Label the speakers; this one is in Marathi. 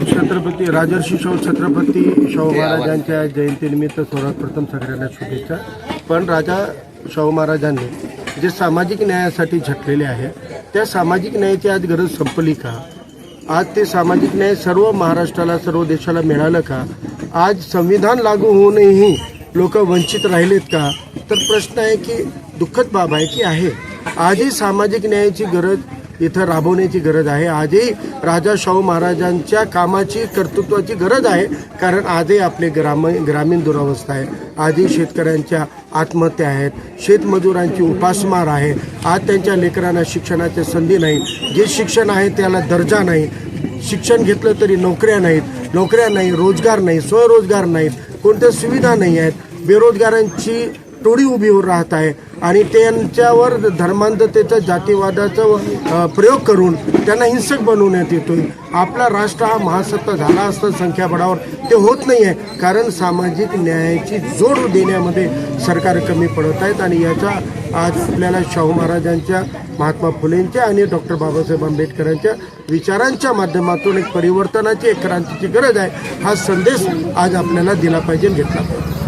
Speaker 1: छत्रपती राजर्षी शाहू छत्रपती शाहू महाराजांच्या जयंतीनिमित्त सर्वात प्रथम सगळ्यांना शुभेच्छा. पण राजा शाहू महाराजांनी जे सामाजिक न्यायासाठी झटलेले आहे त्या सामाजिक न्यायाची आज गरज संपली का? आज ते सामाजिक न्याय सर्व महाराष्ट्राला सर्व देशाला मिळालं का? आज संविधान लागू होऊनही लोक वंचित राहिलेत का? तर प्रश्न आहे की दुःखद बाब आहे की आहे. आजही सामाजिक न्यायाची गरज इथं राबवण्याची गरज आहे. आजही राजा शाहू महाराजांच्या कामाची कर्तृत्वाची गरज आहे. कारण आजही आपले ग्राम ग्रामीण दुरावस्था आहे. आजही शेतकऱ्यांच्या आत्महत्या आहेत. शेतमजुरांची उपासमार आहे. आज त्यांच्या लेकरांना शिक्षणाची संधी नाही. जे शिक्षण आहे त्याला दर्जा नाही. शिक्षण घेतलं तरी नोकऱ्या नाहीत. नोकऱ्या नाही रोजगार नाही स्वरोजगार नाहीत. कोणत्या सुविधा नाही आहेत. बेरोजगारांची टोळी उभी होऊन राहत आहे. आणि त्यांच्यावर धर्मांधतेचा जातीवादाचा प्रयोग करून त्यांना हिंसक बनवण्यात येतोय. आपला राष्ट्र हा महासत्ता झाला असता संख्याबळावर ते होत नाही आहे कारण सामाजिक न्यायाची जोड देण्यामध्ये सरकार कमी पडत आहेत आणि याचा आज आपल्याला शाहू महाराजांच्या महात्मा फुलेंच्या आणि डॉक्टर बाबासाहेब आंबेडकरांच्या विचारांच्या माध्यमातून एक परिवर्तनाची एक क्रांतीची गरज आहे हा संदेश आज आपल्याला दिला पाहिजे घेतला पाहिजे.